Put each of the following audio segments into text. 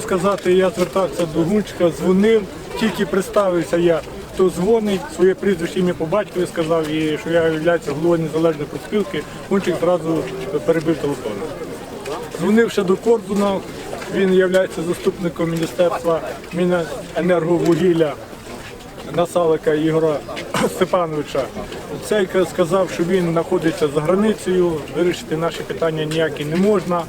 сказати, я звертався до Гунчика, дзвонив, тільки представився я, хто дзвонить, своє прізвище ім'я по батькові сказав, і що я являюся головою незалежної профспілки, Гунчик зразу перебив телефон. Дзвонив ще до Кордуна, він є заступником Міністерства Міненерговугілля Насалика Ігора Степановича. Цей сказав, що він знаходиться за границею, вирішити наші питання ніякі не можна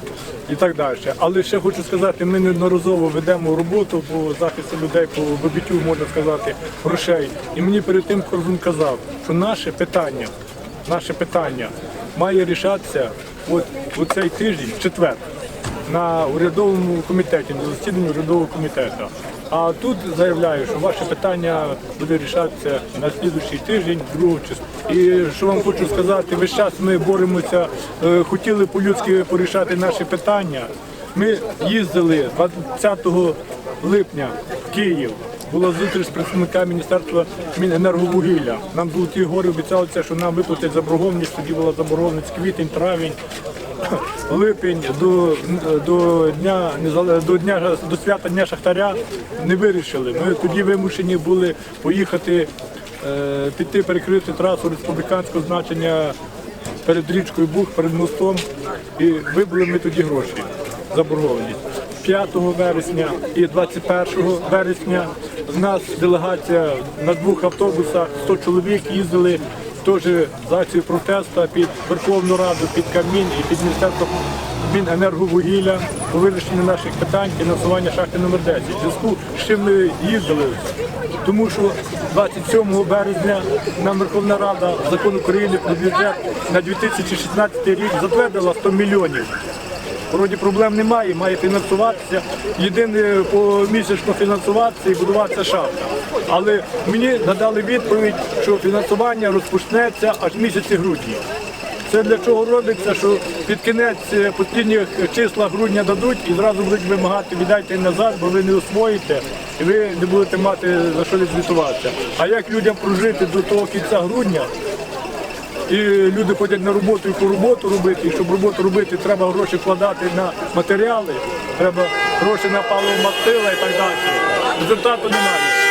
і так далі. Але ще хочу сказати, ми неодноразово ведемо роботу по захисту людей, по вибиттю, можна сказати, грошей. І мені перед тим Корзун казав, що наше питання, наше питання має рішатися от у цей тиждень, в четвер, на урядовому комітеті, на засіданні урядового комітету. А тут заявляю, що ваше питання буде рішатися на слідуючий тиждень, другого числа. І що вам хочу сказати, весь час ми боремося, е, хотіли по-людськи порішати наші питання. Ми їздили 20 липня в Київ. Була зустріч з представниками Міністерства Міненерговугілля. Нам золоті гори обіцяли, що нам виплатять заборгованість. Тоді була заборгованість квітень, травень, липень до, до дня до дня до свята Дня Шахтаря не вирішили. Ми тоді вимушені були поїхати, е, піти перекрити трасу республіканського значення перед річкою Буг, перед мостом. І вибили ми тоді гроші заборгованість. 5 вересня і 21 вересня в нас делегація на двох автобусах 100 чоловік їздили теж з акцією протесту під Верховну Раду, під Кабмін і під Міністерство Міненерговугілля по вирішенню наших питань фінансування шахти номер 10. В зв'язку з чим ми їздили, тому що 27 березня нам Верховна Рада закон України про бюджет на 2016 рік затвердила 100 мільйонів. Вроді проблем немає, має фінансуватися. Єдине помісячно фінансуватися і будуватися шахта. Але мені надали відповідь, що фінансування розпочнеться аж місяці грудні. Це для чого робиться, що під кінець е, постійних числа грудня дадуть і зразу будуть вимагати віддайте назад, бо ви не освоїте і ви не будете мати за що відзвітуватися. А як людям прожити до того кінця грудня, і люди ходять на роботу і по роботу робити. І щоб роботу робити, треба гроші вкладати на матеріали, треба гроші на паливо мастила і так далі. Результату немає.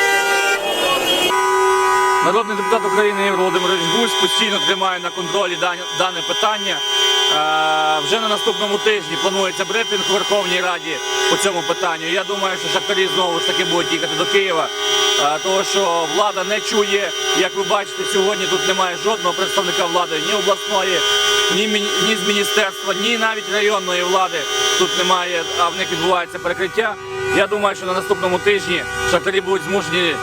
Народний депутат України Ігор Володимирович Гусь постійно тримає на контролі дане, питання. Е, вже на наступному тижні планується брифінг у Верховній Раді по цьому питанню. Я думаю, що шахтарі знову ж таки будуть їхати до Києва, тому що влада не чує. Як ви бачите, сьогодні тут немає жодного представника влади, ні обласної, ні, ні з міністерства, ні навіть районної влади тут немає, а в них відбувається перекриття. Я думаю, що на наступному тижні шахтарі будуть змушені е,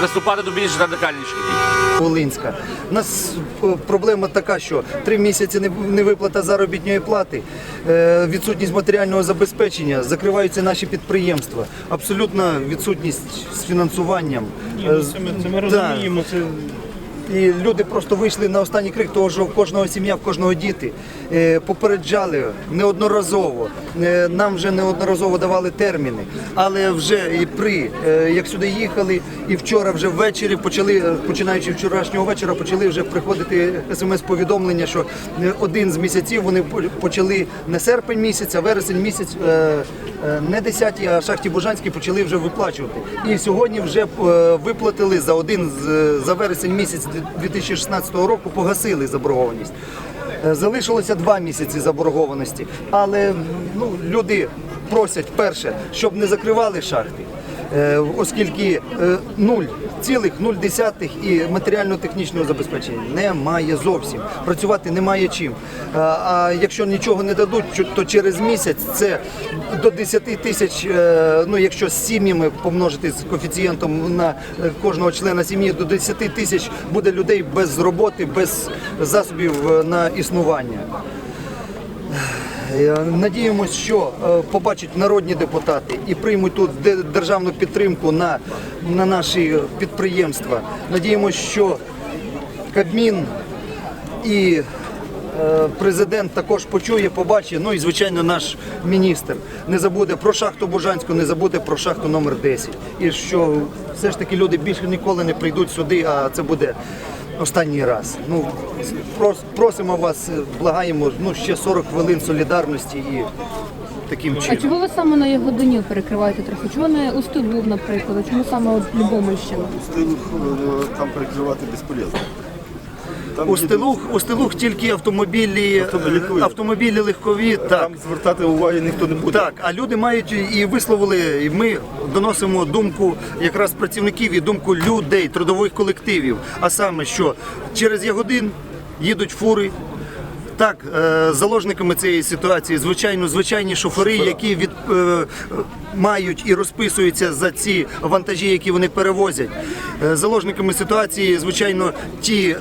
приступати до більш радикальніших дій. Волинська. У нас е, проблема така, що три місяці не- виплата заробітної плати, е, відсутність матеріального забезпечення, закриваються наші підприємства, абсолютна відсутність з фінансуванням. Ні, Це ми, це ми да. розуміємо. Це І люди просто вийшли на останній крик, того що в кожного сім'я, в кожного діти. Е, Попереджали неодноразово. Е, Нам вже неодноразово давали терміни. Але вже і при е, як сюди їхали, і вчора вже ввечері почали, починаючи вчорашнього вечора, почали вже приходити смс-повідомлення, що один з місяців вони почали не серпень місяць, а вересень місяць. Не 10, а шахті Бужанській почали вже виплачувати. І сьогодні вже виплатили за один за вересень місяць 2016 року, погасили заборгованість. Е, Залишилося два місяці заборгованості, але ну, люди просять перше, щоб не закривали шахти. Е, Оскільки е, 0,0 і матеріально-технічного забезпечення немає зовсім. Працювати немає чим. А, А якщо нічого не дадуть, то через місяць це до 10 тисяч, е, ну якщо з сім'ями помножити з коефіцієнтом на е, кожного члена сім'ї, до 10 тисяч буде людей без роботи, без засобів е, на існування. Е, Надіємось, що е, побачать народні депутати і приймуть тут державну підтримку на, на наші підприємства. Надіємось, що Кабмін і е, президент також почує, побачить. Ну і звичайно, наш міністр не забуде про шахту Бужанську, не забуде про шахту номер 10. І що все ж таки люди більше ніколи не прийдуть сюди, а це буде. Останній раз. Ну прос- просимо вас, е, благаємо, ну ще 40 хвилин солідарності і таким чином. А чого ви саме на Ягодинів перекриваєте трохи? Чого не Устилув, наприклад? Чому саме от Любомельщина? Стилу е, там перекривати безполезно. У стилух, у стилух тільки автомобілі, Автомобілі. автомобілі легкові. Так. Там звертати уваги ніхто не буде. Так, а люди мають і висловили, і ми доносимо думку якраз працівників і думку людей, трудових колективів. А саме, що через Ягодин їдуть фури. Так, е, заложниками цієї ситуації, звичайно, звичайні шофери, які від, е, е, мають і розписуються за ці вантажі, які вони перевозять. Е, заложниками ситуації, звичайно, ті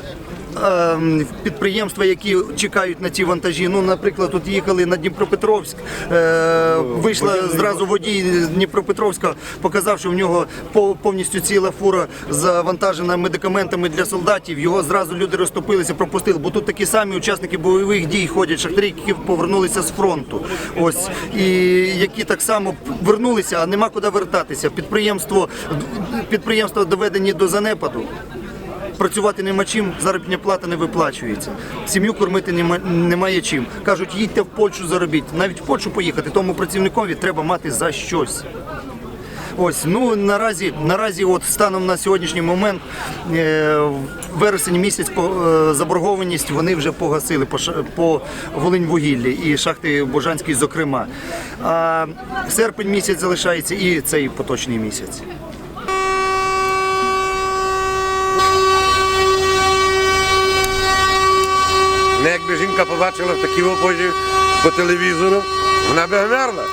підприємства, які чекають на ці вантажі. Ну, наприклад, тут їхали на Дніпропетровськ, е, вийшла зразу водій з Дніпропетровська, показав, що в нього пов- повністю ціла фура завантажена медикаментами для солдатів. Його зразу люди розтопилися, пропустили. Бо тут такі самі учасники бойових дій ходять, шахтарі, які повернулися з фронту. Ось і які так само вернулися, а нема куди вертатися. Підприємство підприємства доведені до занепаду. Працювати нема чим, заробітня плата не виплачується. Сім'ю кормити нема, немає чим. Кажуть, їдьте в Польщу заробіть. Навіть в Польщу поїхати, тому працівникові треба мати за щось. Ось, ну наразі, наразі, от станом на сьогоднішній момент, е, вересень місяць по е, заборгованість вони вже погасили по, по Волиньвугіллі і шахти Божанській, зокрема. А серпень місяць залишається і цей поточний місяць. Не якби жінка побачила в такій опозі по телевізору, вона би вмерла.